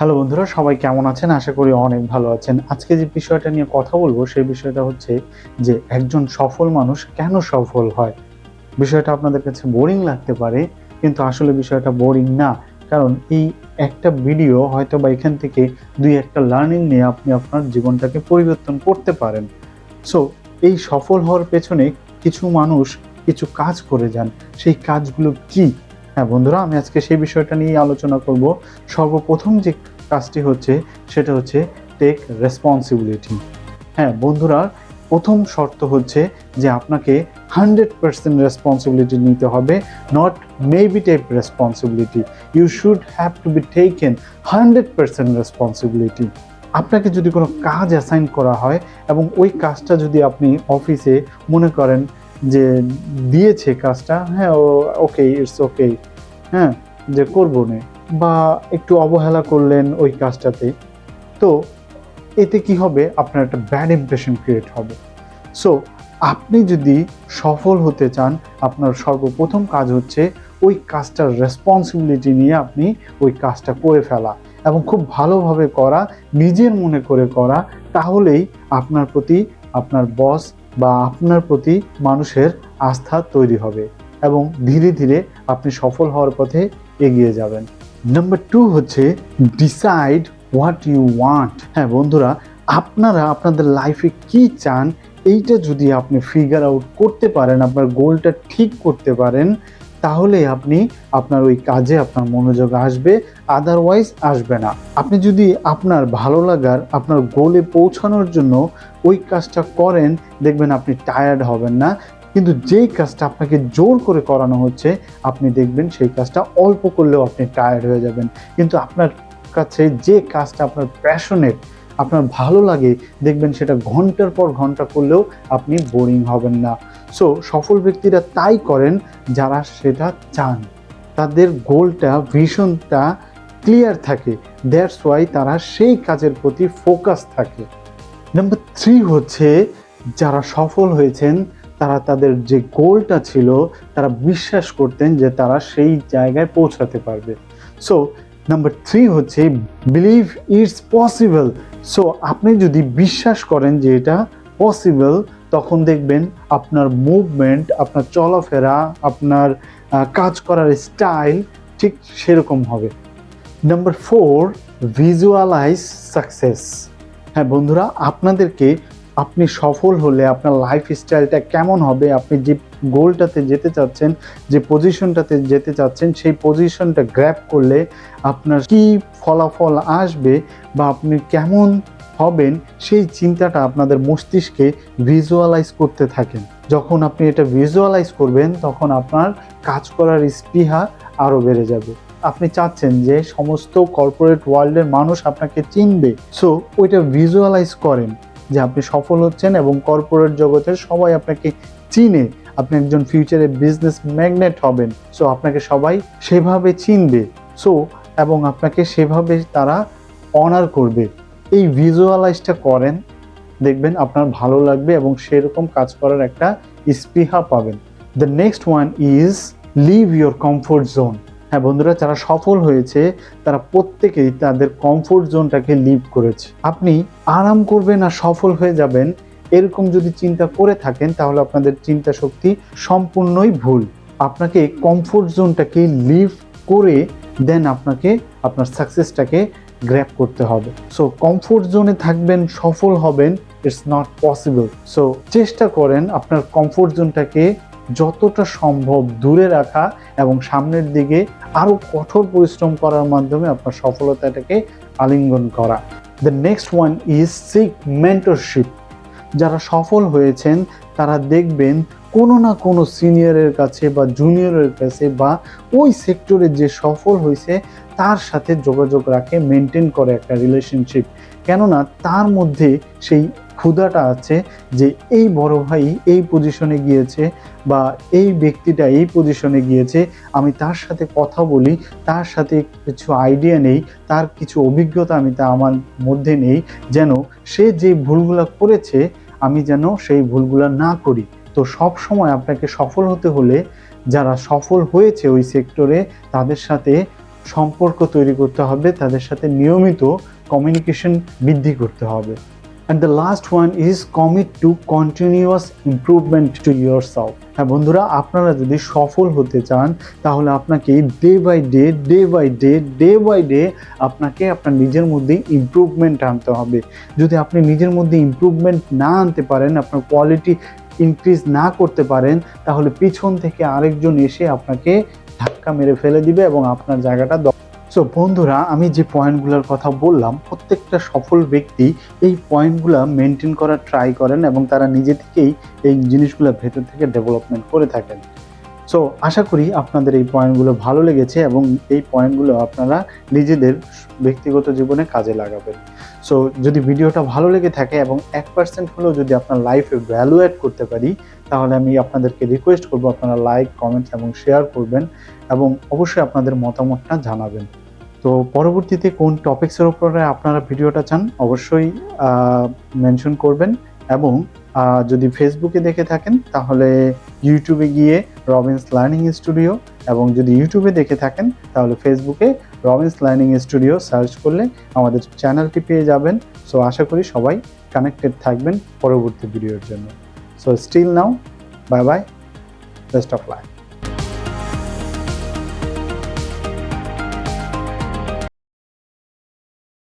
Hello বন্ধুরা, সবাই কেমন আছেন? আশা করি অনেক ভালো আছেন। আজকে যে বিষয়টা নিয়ে কথা বলব, সেই বিষয়টা হচ্ছে যে একজন সফল মানুষ কেন সফল হয়? বিষয়টা আপনাদের কাছে বোরিং লাগতে পারে, কিন্তু আসলে বিষয়টা বোরিং না। কারণ এই একটা ভিডিও হয়তো বা এখান থেকে দুই একটা লার্নিং নিয়ে আপনি আপনার জীবনটাকে পরিবর্তন করতে পারেন। সো এই সফল হওয়ার পেছনে কিছু মানুষ কিছু কাজ করে যান। সেই কাজগুলো কি? হ্যাঁ বন্ধুরা, আমি আজকে সেই বিষয়টা নিয়ে আলোচনা করব। সর্বপ্রথম যে কাজটি হচ্ছে, সেটা হচ্ছে টেক রেসপন্সিবিলিটি হ্যাঁ বন্ধুরা, প্রথম শর্ত হচ্ছে যে আপনাকে হান্ড্রেড পার্সেন্ট রেসপন্সিবিলিটি নিতে হবে not maybe type responsibility you should have to be taken hundred percent responsibility আপনাকে যদি কোনো কাজ অ্যাসাইন করা হয় এবং ওই কাজটা যদি আপনি অফিসে মনে করেন যে দিয়েছে কাজটা হ্যাঁ ও ওকে ইটস ওকে হ্যাঁ যে করব না। বা একটু অবহেলা করলেন ওই কাজটাতে, তো এতে কি হবে? আপনার একটা ব্যাড ইমপ্রেশন ক্রিয়েট হবে। সো আপনি যদি সফল হতে চান, আপনার সর্বপ্রথম কাজ হচ্ছে ওই কাজটার রেসপন্সিবিলিটি নিয়ে আপনি ওই কাজটা করে ফেলা এবং খুব ভালোভাবে করা, নিজের মনে করে করা, তাহলেই আপনার প্রতি আপনার বস বা আপনার প্রতি মানুষের আস্থা তৈরি হবে এবং ধীরে ধীরে আপনি সফল হওয়ার পথে এগিয়ে যাবেন। নাম্বার টু হচ্ছে ডিসাইড হোয়াট ইউ ওয়ান্ট হ্যাঁ বন্ধুরা, আপনারা আপনাদের লাইফে কি চান, এইটা যদি আপনি ফিগার আউট করতে পারেন, আপনার গোলটা ঠিক করতে পারেন, তাহলে আপনি আপনার ওই কাজে আপনার মনোযোগ আসবে আদারওয়াইজ আসবে না। আপনি যদি আপনার ভালো লাগার, আপনার গোলে পৌঁছানোর জন্য ওই কাজটা করেন, দেখবেন আপনি টায়ার্ড হবেন না। কিন্তু যেই কাজটা আপনাকে জোর করে করানো হচ্ছে, আপনি দেখবেন সেই কাজটা অল্প করলেও আপনি টায়ার্ড হয়ে যাবেন। কিন্তু আপনার কাছে যে কাজটা আপনার প্যাশনেট আপনার ভালো লাগে, দেখবেন সেটা ঘণ্টার পর ঘণ্টা করলেও আপনি বোরিং হবেন না। সো সফল ব্যক্তিরা তাই করেন যারা সেটা চান। তাদের গোলটা ভিশনটা ক্লিয়ার থাকে। দ্যাটস ওয়াই তারা সেই কাজের প্রতি ফোকাস থাকে। নাম্বার থ্রি হচ্ছে, যারা সফল হয়েছেন তারা তাদের যে গোলটা ছিল, তারা বিশ্বাস করতেন যে তারা সেই জায়গায় পৌঁছাতে পারবে। সো নাম্বার থ্রি হচ্ছে বিলিভ ইটস পসিবল সো আপনি যদি বিশ্বাস করেন যে এটা পসিবল তখন দেখবেন আপনার মুভমেন্ট আপনার চলাফেরা, আপনার কাজ করার স্টাইল ঠিক সেরকম হবে। নাম্বার ফোর ভিজুয়ালাইজ সাকসেস হ্যাঁ বন্ধুরা, আপনাদেরকে আপনি সফল হলে আপনার লাইফ স্টাইলটা কেমন হবে? আপনি যে গোলটাতে যেতে চাচ্ছেন, যে পজিশনটাতে যেতে চাচ্ছেন, সেই পজিশনটা গ্র্যাপ করলে আপনার কি ফলাফল আসবে বা আপনি কেমন হবেন, সেই চিন্তাটা আপনাদের মস্তিষ্কে ভিজুয়ালাইজ করতে থাকেন। যখন আপনি এটা ভিজুয়ালাইজ করবেন, তখন আপনার কাজ করার স্পৃহা আরও বেড়ে যাবে। আপনি চাচ্ছেন যে সমস্ত কর্পোরেট ওয়ার্ল্ডের মানুষ আপনাকে চিনবে। সো ওইটা ভিজুয়ালাইজ করেন। যে আপনি সফল হচ্ছেন এবং কর্পোরেট জগতের সবাই আপনাকে চিনে। আপনি একজন ফিউচারে বিজনেস ম্যাগনেট হবেন। সো আপনাকে সবাই সেভাবে চিনবে। সো এবং আপনাকে সেভাবে তারা অনার করবে। এই ভিজুয়ালাইজটা করেন, দেখবেন আপনার ভালো লাগবে এবং সেরকম কাজ করার একটা স্পৃহা পাবেন। The next one is live your comfort zone হ্যাঁ বন্ধুরা, যারা সফল হয়েছে, তারা প্রত্যেকেই তাদের কমফোর্ট জোনটাকে লিভ করেছে। আপনি আরাম করবেন আর সফল হয়ে যাবেন, এরকম যদি চিন্তা করে থাকেন, তাহলে আপনাদের চিন্তা শক্তি সম্পূর্ণই ভুল। আপনাকে কমফোর্ট জোনটাকে লিভ করে দেন আপনাকে, আপনার সাকসেসটাকে গ্র্যাপ করতে হবে। সো কমফোর্ট জোনে থাকবেন, সফল হবেন ইটস নট পসিবল সো চেষ্টা করেন আপনার কমফোর্ট জোনটাকে যতটা সম্ভব দূরে রাখা এবং সামনের দিকে আরও কঠোর পরিশ্রম করার মাধ্যমে আপনার সফলতাটাকে আলিঙ্গন করা। The next one is seek mentorship যারা সফল হয়েছেন তারা দেখবেন কোনো না কোনো সিনিয়রের কাছে বা জুনিয়রের কাছে বা ওই সেক্টরে যে সফল হয়েছে, তার সাথে যোগাযোগ রাখে মেনটেন করে একটা রিলেশনশিপ কেননা তার মধ্যে সেই ক্ষুধাটা আছে যে এই বড় ভাই এই পজিশনে গিয়েছে বা এই ব্যক্তিটা এই পজিশনে গিয়েছে, আমি তার সাথে কথা বলি, তার সাথে কিছু আইডিয়া নেই, তার কিছু অভিজ্ঞতা আমি তা আমার মধ্যে নেই, যেন সে যে ভুলগুলো করেছে আমি যেন সেই ভুলগুলো না করি। তো সব সময় আপনাকে সফল হতে হলে যারা সফল হয়েছে ওই সেক্টরে তাদের সাথে সম্পর্ক তৈরি করতে হবে, তাদের সাথে নিয়মিত কমিউনিকেশন বৃদ্ধি করতে হবে। And the last one is commit to continuous improvement to self হ্যাঁ বন্ধুরা, আপনারা যদি সফল হতে চান, তাহলে আপনাকে day by day day by day day by day আপনাকে আপনার নিজের মধ্যে ইমপ্রুভমেন্ট আনতে হবে। যদি আপনি নিজের মধ্যে ইম্প্রুভমেন্ট না আনতে পারেন, আপনার কোয়ালিটি ইনক্রিজ না করতে পারেন, তাহলে পিছন থেকে আরেকজন এসে আপনাকে ধাক্কা মেরে ফেলে দিবে এবং আপনার জায়গাটা সো বন্ধুরা, আমি যে পয়েন্টগুলোর কথা বললাম, প্রত্যেকটা সফল ব্যক্তি এই পয়েন্টগুলো মেনটেন করার ট্রাই করেন এবং তারা নিজে থেকেই এই জিনিসগুলো ভেতর থেকে ডেভেলপমেন্ট করে থাকেন। সো আশা করি আপনাদের এই পয়েন্টগুলো ভালো লেগেছে এবং এই পয়েন্টগুলো আপনারা নিজেদের ব্যক্তিগত জীবনে কাজে লাগাবেন। সো যদি ভিডিওটা ভালো লেগে থাকে এবং এক পার্সেন্ট হলেও যদি আপনার লাইফে ভ্যালু অ্যাড করতে পারি, তাহলে আমি আপনাদেরকে রিকোয়েস্ট করব আপনারা লাইক কমেন্ট এবং শেয়ার করবেন এবং অবশ্যই আপনাদের মতামতটা জানাবেন। তো পরবর্তীতে কোন টপিক্সের উপরে আপনারা ভিডিওটা চান, অবশ্যই মেনশন করবেন এবং যদি ফেসবুকে দেখে থাকেন, তাহলে ইউটিউবে গিয়ে রবিন্স লার্নিং স্টুডিও এবং যদি ইউটিউবে দেখে থাকেন, তাহলে ফেসবুকে রবিন্স লার্নিং স্টুডিও সার্চ করলে আমাদের চ্যানেলটি পেয়ে যাবেন। সো আশা করি সবাই কানেক্টেড থাকবেন পরবর্তী ভিডিওর জন্য। So still now bye bye best of life